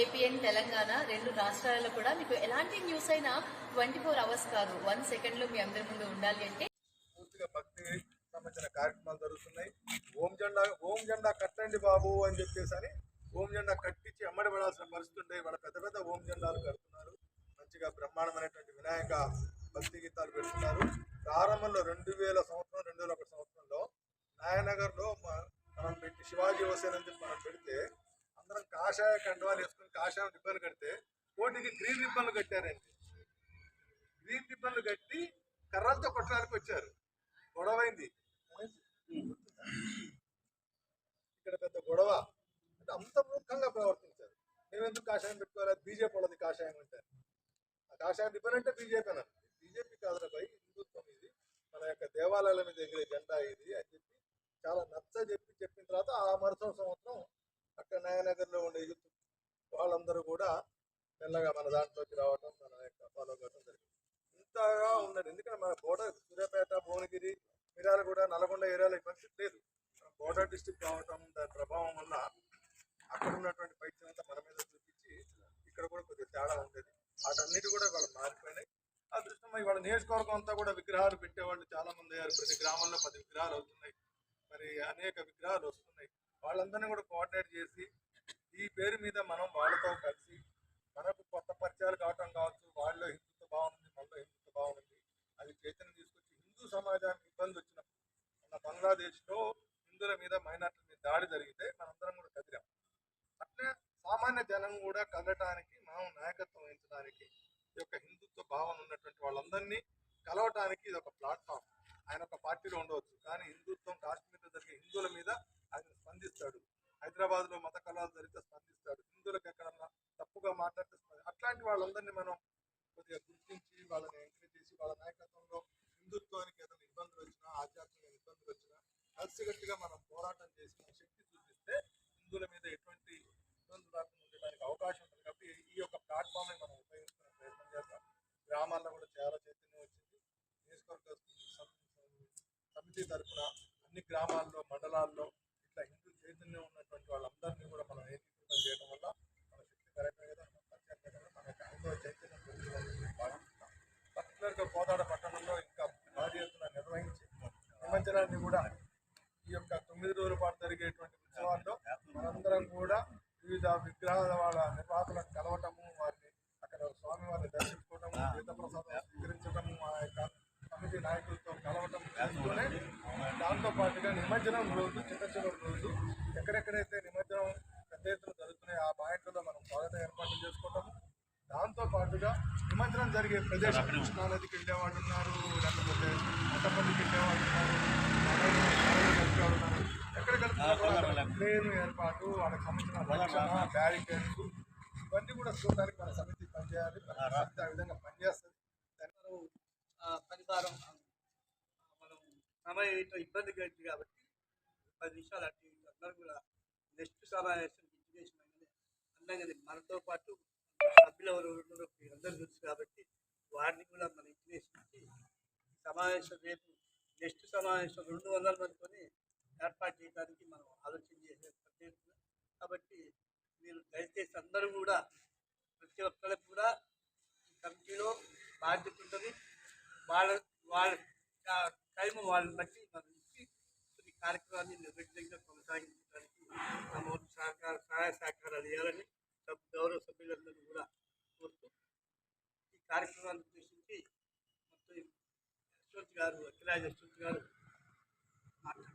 APN Telangana రెండు రాష్ట్రాలలో కూడా మీకు ఎలాంటి న్యూస్ అయినా ట్వంటీ ఫోర్ అవర్స్ కాదు. వన్ సెకండ్లో మీ అందరి ముందు ఉండాలి అంటే పూర్తిగా భక్తి సంబంధించిన కార్యక్రమాలు జరుగుతున్నాయి. ఓం జెండా ఓం జెండా కట్టండి బాబు అని చెప్పేసి అని ఓం జెండా కట్టించి అమ్మడి పడాల్సిన పరిస్థితి ఉండే వాళ్ళ పెద్ద పెద్ద ఓం జెండాలు కడుతున్నారు. మంచిగా బ్రహ్మాండమైనటువంటి వినాయక భక్తి గీతాలు పెడుతున్నారు. ప్రారంభంలో రెండు వేల సంవత్సరం రెండు వేల ఒకటి సంవత్సరంలో నాయనగర్లో మనం పెట్టి శివాజీ హుసేన్ అని చెప్పి మనం పెడితే అందరం కాషాయ కండవాలు వేసుకుని కాషాయం రిబ్బన్లు కడితే కోటికి గ్రీన్ రిబ్బన్లు కట్టారండి. గ్రీన్ రిబ్బన్లు కట్టి కర్రలతో కొట్టడానికి వచ్చారు. గొడవైంది. ఇక్కడ పెద్ద గొడవ. అంటే అంత మూర్ఖంగా ప్రవర్తించారు. మేమెందుకు కాషాయం పెట్టుకోవాలి? బీజేపీ వాళ్ళది కాషాయం అంటే. ఆ కాషాయం రిబ్బన్ అంటే బీజేపీ అన్నారు. బీజేపీ కాదురా భయ్ హిందుత్వం ఇది. మన యొక్క దేవాలయాల మీద ఎగిరే జెండా ఇది అని చెప్పి చాలా నచ్చ చెప్పి చెప్పిన తర్వాత ఆ మరుసటి సంవత్సరం అక్కడ నయనగర్లో ఉండే యూత్ వాళ్ళందరూ కూడా మెల్లగా మన దాంట్లోకి రావటం మన యొక్క ఫాలో కావడం జరిగింది. ఇంతగా ఉన్నది. ఎందుకంటే మన బోర్డర్ సూర్యాపేట భువనగిరి మిర్యాలగూడ నల్గొండ ఏరియాలో ఈ పరిస్థితి లేదు బోర్డర్ డిస్టిక్ కావటం దాని ప్రభావం వల్ల అక్కడ ఉన్నటువంటి పైత్యం అంతా మన మీద చూపించి ఇక్కడ కూడా కొద్దిగా తేడా ఉండేది. వాటన్నిటి కూడా వాళ్ళు మారిపోయినాయి. అదృష్టం ఇవాళ నియోజకవర్గం అంతా కూడా విగ్రహాలు పెట్టేవాళ్ళు చాలా మంది అయ్యారు. ప్రతి గ్రామంలో పది విగ్రహాలు అవుతున్నాయి. మరి అనేక విగ్రహాలు వస్తున్నాయి. వాళ్ళందరినీ కూడా కోఆర్డినేట్ చేసి ఈ పేరు మీద మనం వాళ్ళతో కలిసి మనకు కొత్త పరిచయాలు కావటం కావచ్చు వాళ్ళలో హిందుత్వ భావం ఉంది మనలో హిందుత్వ భావం ఉంది అది చైతన్యం తీసుకొచ్చి హిందూ సమాజానికి ఇబ్బంది వచ్చినప్పుడు మన బంగ్లాదేశ్లో హిందువుల మీద మైనార్టీల మీద దాడి జరిగితే మనందరం కూడా కదిరాం అట్లే సామాన్య జనం కూడా కదలటానికి మనం నాయకత్వం వహించడానికి ఈ యొక్క హిందుత్వ భావన ఉన్నటువంటి వాళ్ళందరినీ కలవటానికి ఇది ఒక ప్లాట్ఫామ్. ఆయన ఒక పార్టీలో ఉండవచ్చు కానీ హిందుత్వం కాశ్మీర్లో జరిగే హిందువుల మీద ఆయన స్పందిస్తాడు. హైదరాబాద్లో మత కళాలు జరిగితే స్పందిస్తాడు. హిందువులకు ఎక్కడన్నా తప్పుగా మాట్లాడితే అట్లాంటి వాళ్ళందరినీ మనం కొద్దిగా గుర్తించి వాళ్ళని ఎంకరేజ్ చేసి వాళ్ళ నాయకత్వంలో హిందుత్వానికి ఏదైనా ఇబ్బందులు వచ్చినా ఆధ్యాత్మిక ఇబ్బందులు వచ్చినా కలిసికట్టుగా మనం పోరాటం చేసి మన శక్తి చూపిస్తే హిందువుల మీద ఎటువంటి ఇబ్బందులు రాకుండా ఉండడానికి అవకాశం ఉంటుంది. కాబట్టి ఈ యొక్క ప్లాట్ఫామ్ మనం ఉపయోగించుకునే ప్రయత్నం చేద్దాం. గ్రామాల్లో కూడా చాలా చైతన్యం వచ్చింది. నియోజకవర్గ సమితి తరఫున అన్ని గ్రామాల్లో మండలాల్లో చైతన్యం ఉన్నటువంటి వాళ్ళందరినీ కూడా మనం ఏకీకృతం చేయడం వల్ల మన శక్తి కరెక్ట్గా మన యొక్క హైందవ చైతన్యం పెరుగుతుందని భావిస్తున్నాం పర్టికులర్గా కోదాడ పట్టణంలో ఇంకా భారీ ఎత్తున నిర్వహించి నిమజ్జనాన్ని కూడా ఈ యొక్క తొమ్మిది రోజుల పాటు జరిగేటువంటి ఉత్సవాల్లో మనందరం కూడా వివిధ విగ్రహాల వాళ్ళ నిర్వాహకులను కలవటము వారిని అక్కడ స్వామి వారిని దర్శించుకోవటము తీర్థ ప్రసాదం స్వీకరించడము ఆ యొక్క కమిటీ నాయకులతో కలవటం దాంతో పాటుగా నిమజ్జనం రోజు చిన్న చివరి రోజు ఎక్కడెక్కడైతే నిమజ్జనం పెద్ద ఎత్తున జరుగుతున్నాయో ఆ పాయింట్లలో మనం స్వాగత ఏర్పాట్లు చేసుకోవటము దాంతో పాటుగా నిమజ్జనం జరిగే ప్రదేశం కృష్ణా నదికి వెళ్ళేవాళ్ళు ఉన్నారు లేకపోతే అట్టపల్లికి వెళ్ళేవాళ్ళు ఉన్నారు ఎక్కడికెళ్తున్నారు ట్రైన్ ఏర్పాటు వాళ్ళకి సంబంధించిన బ్యారికేడ్స్ ఇవన్నీ కూడా చూడడానికి మన సమితి పనిచేయాలి. సమితి ఆ విధంగా పనిచేస్తుంది. పరిహారం మనం సమయంతో ఇబ్బంది కలిగింది కాబట్టి పది నిమిషాలు అటు అందరూ కూడా నెక్స్ట్ సమావేశం ఇంటిమేషన్ అయినది అందంగా మనతో పాటు సభ్యులు ఎవరు ఉన్నారో అందరూ తెలుసు కాబట్టి వారిని కూడా మన ఇంటిమేషన్ ఇచ్చి సమావేశం రేపు నెక్స్ట్ సమావేశం రెండు వందల మందితోని ఏర్పాటు చేయడానికి మనం ఆలోచన చేసే కాబట్టి మీరు దయచేసి అందరూ కూడా ప్రతి ఒక్కరికి కూడా కమిటీలో బాధ్యత ఉంటుంది. వాళ్ళ వాళ్ళ టైం వాళ్ళని బట్టి మనం కార్యక్రమాన్ని నిర్విఘ్నంగా కొనసాగించడానికి తమ సహకార సహాయ సహకారాలు ఇవ్వాలని గౌరవ సభ్యులందరూ కూడా కోరుతూ ఈ కార్యక్రమాన్ని ఉద్దేశించి మొత్తం యశ్వంత్ గారు అఖిలాజ్ యశ్వంత్ గారు మాట్లాడారు.